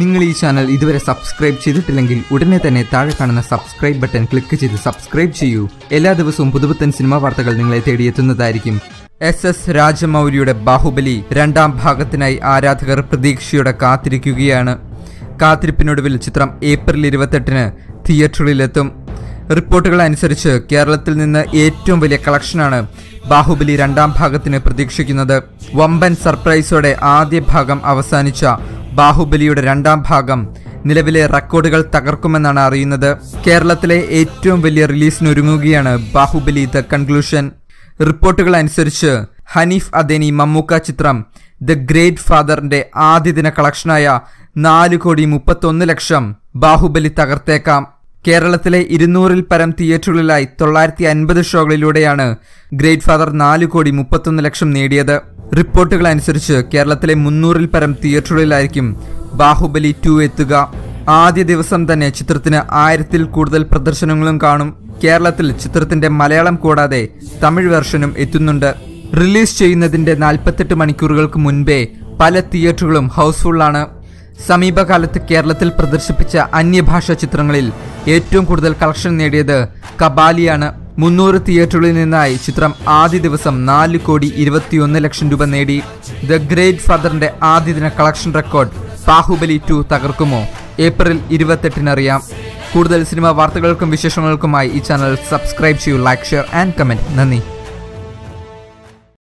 നിങ്ങൾ ഈ ചാനൽ ഇതുവരെ സബ്സ്ക്രൈബ് ചെയ്തിട്ടില്ലെങ്കിൽ ഉടനെ തന്നെ താഴെ കാണുന്ന സബ്സ്ക്രൈബ് ബട്ടൺ ക്ലിക്ക് ചെയ്ത് സബ്സ്ക്രൈബ് ചെയ്യൂ. എല്ലാ ദിവസവും പുതുപുത്തൻ സിനിമാ വാർത്തകൾ നിങ്ങളെ തേടിയെത്തുന്നതായിരിക്കും എസ് എസ് രാജമൗലിയുടെ ബാഹുബലി രണ്ടാം ഭാഗത്തിനായി ആരാധകർ പ്രതീക്ഷയോടെ കാത്തിരിക്കുകയാണ്. കാത്തിരിപ്പിനൊടുവിൽ ചിത്രം ഏപ്രിൽ ഇരുപത്തെട്ടിന് തിയേറ്ററിലെത്തും റിപ്പോർട്ടുകൾ അനുസരിച്ച് കേരളത്തിൽ നിന്ന് ഏറ്റവും വലിയ കളക്ഷനാണ് ബാഹുബലി രണ്ടാം ഭാഗത്തിന് പ്രതീക്ഷിക്കുന്നത്. വമ്പൻ സർപ്രൈസോടെ ആദ്യ ഭാഗം അവസാനിച്ച ബാഹുബലിയുടെ രണ്ടാം ഭാഗം നിലവിലെ റെക്കോർഡുകൾ തകർക്കുമെന്നാണ് അറിയുന്നത്. കേരളത്തിലെ ഏറ്റവും വലിയ റിലീസിനൊരുങ്ങുകയാണ് ബാഹുബലി ദ കൺക്ലൂഷൻ. റിപ്പോർട്ടുകൾ അനുസരിച്ച് ഹനീഫ് അദേനി മമ്മൂക്ക ചിത്രം ദ ഗ്രേറ്റ് ഫാദറിന്റെ ആദ്യ ദിന കളക്ഷനായ നാല് കോടി മുപ്പത്തൊന്ന് ലക്ഷം ബാഹുബലി തകർത്തേക്കാം. കേരളത്തിലെ ഇരുന്നൂറിൽ പരം തിയേറ്ററുകളിലായി തൊള്ളായിരത്തി അൻപത് ഷോകളിലൂടെയാണ് ഗ്രേറ്റ് ഫാദർ നാല് കോടി മുപ്പത്തൊന്ന് ലക്ഷം നേടിയത്. റിപ്പോർട്ടുകൾ അനുസരിച്ച് കേരളത്തിലെ മുന്നൂറിൽ പരം തിയേറ്ററുകളിലായിരിക്കും ബാഹുബലി ടു എത്തുക. ആദ്യ ദിവസം തന്നെ ചിത്രത്തിന് ആയിരത്തിൽ കൂടുതൽ പ്രദർശനങ്ങളും കാണും. കേരളത്തിൽ ചിത്രത്തിന്റെ മലയാളം കൂടാതെ തമിഴ് വെർഷനും എത്തുന്നുണ്ട്. റിലീസ് ചെയ്യുന്നതിന്റെ നാൽപ്പത്തെട്ട് മണിക്കൂറുകൾക്ക് മുൻപേ പല തിയേറ്ററുകളും ഹൗസ്ഫുള്ളാണ്. സമീപകാലത്ത് കേരളത്തിൽ പ്രദർശിപ്പിച്ച അന്യഭാഷാ ചിത്രങ്ങളിൽ ഏറ്റവും കൂടുതൽ കളക്ഷൻ നേടിയത് കബാലിയാണ്. മുന്നൂറ് തിയേറ്ററുകളിൽ നിന്നായി ചിത്രം ആദ്യ ദിവസം നാല് കോടി ഇരുപത്തിയൊന്ന് ലക്ഷം രൂപ നേടി. ദ ഗ്രേറ്റ് ഫാദറിന്റെ ആദ്യ ദിന കളക്ഷൻ റെക്കോർഡ് ബാഹുബലി ടു തകർക്കുമോ? ഏപ്രിൽ ഇരുപത്തെട്ടിനറിയാം കൂടുതൽ സിനിമാ വാർത്തകൾക്കും വിശേഷങ്ങൾക്കുമായി ഈ ചാനൽ സബ്സ്ക്രൈബ് ചെയ്യൂ ലൈക്ക് ഷെയർ ആൻഡ് കമന്റ്. നന്ദി.